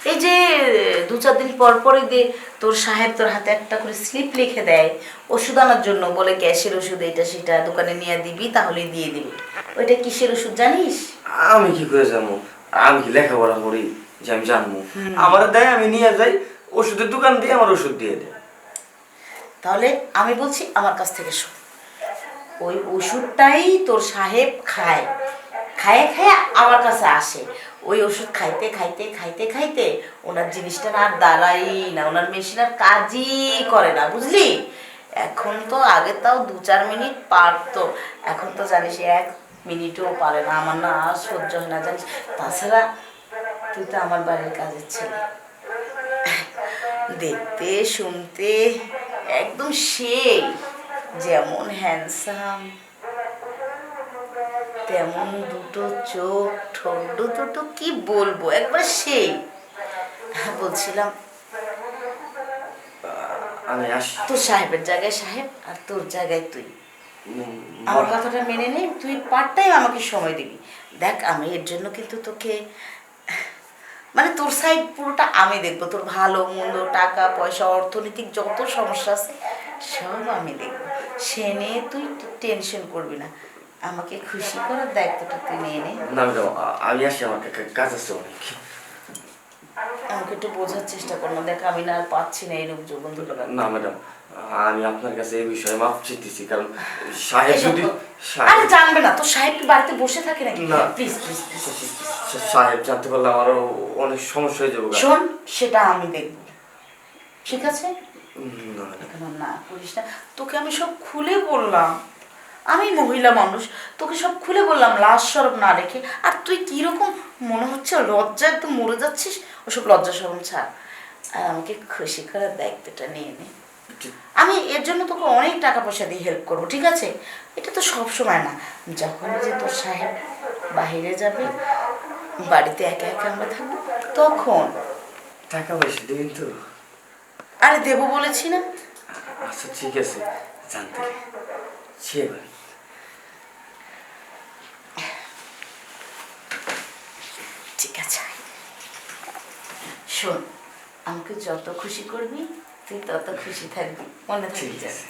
এই যে দু চার দিন পর পরে দিয়ে তোর সাহেব তোর হাতে একটা করে স্লিপ লিখে দেয় ওষুধ আনার জন্য বলে গ্যাসের ওষুধ এটা সেটা দোকানে নিয়ে দিবি তাহলে দিয়ে দিবি। ওইটা কিসের ওষুধ জানিস? আমি কি করে যাব আমি কি লেখাপড়া করি? যে আমি জানব। আমার দেয় আমি নিয়ে যাই ওষুধের দোকান দিয়ে আমার ওষুধ দিয়ে দেয় তাহলে আমি বলছি আমার কাছ থেকে শোন। ওই ওষুধটাই তোর সাহেব খায়। খায় খায় আমার কাছে আসে। ওই ওষুধ খাইতে খাইতে খাইতে খাইতে ওনার জিনিসটা না আর দাঁড়াই না। ওনার মেশিন আর কাজই করে না, বুঝলি? এখন তো আগে তাও দু চার মিনিট পারতো। এখন তো জানিস এক মিনিটও পারে না। আমার না আর সহ্য হয় না, জানিস? তাছাড়া তুই তো আমার বাড়ির কাজের ছেলে। দেখতে, শুনতে একদম সেই, যেমন হ্যান্ডসাম তেমন দুটো চোখ ঠোঁট দুটো কি বলব? একবার সেই। বলছিলাম আমি তোর সাহেবের জায়গায় সাহেব আর তোর জায়গায় তুই? আমার কথাটা মেনে নে তুই পার্ট টাইম আমাকে সময় দিবি। দেখ আমি এর জন্য কিন্তু তোকে মানে তোর সাইড পুরোটা আমি দেখব। তোর ভালো মন্দ টাকা পয়সা অর্থনৈতিক যত সমস্যা আছে সব আমি দেখব। সে নিয়ে তুই টেনশন করবি না। আমাকে খুশি করার দায়িত্বটা তুই নিয়ে নে। না ম্যাডাম আমি আসি আমার কাজ আছে অনেক। আমাকে একটু বোঝার চেষ্টা কর না দেখ আমি না আর পাচ্ছি না এরকম যৌবন না ম্যাডাম আমি আপনার কাছে এই বিষয়ে মাপ চেয়েছি কারণ সাহেব যদি আরে জানবে না তোর সাহেব কি বাড়িতে বসে থাকে নাকি? না। প্লিজ প্লিজ প্লিজ সাহেব জানতে পারলে আমারও অনেক সমস্যা হয়ে যাবে। শোন সেটা আমি দেখব। ঠিক আছে? না না করিস না। তোকে আমি সব খুলে বললাম। আমি মহিলা মানুষ তোকে সব খুলে বললাম লাশ সরব না রেখে। আর তুই কীরকম মনে হচ্ছে লজ্জা একদম মরে যাচ্ছিস? ওসব লজ্জা সরম ছাড়। আর আমাকে খুশি করার দায়িত্বটা নিয়ে নে। আমি এর জন্য তোকে অনেক টাকা পয়সা দিয়ে হেল্প করব ঠিক আছে? এটা তো সব সময় না। যখন যে তোর সাহেব বাইরে যাবে বাড়িতে একা একা আমরা থাকব তখন। টাকা পয়সা দিবেন তো। আরে দেবো বলেছি না। আচ্ছা ঠিক আছে। জানতে। সে এবার ঠিক আছে শোন আমাকে যত খুশি করবি তুই তত খুশি থাকবি। মনে থাকবি। আছে।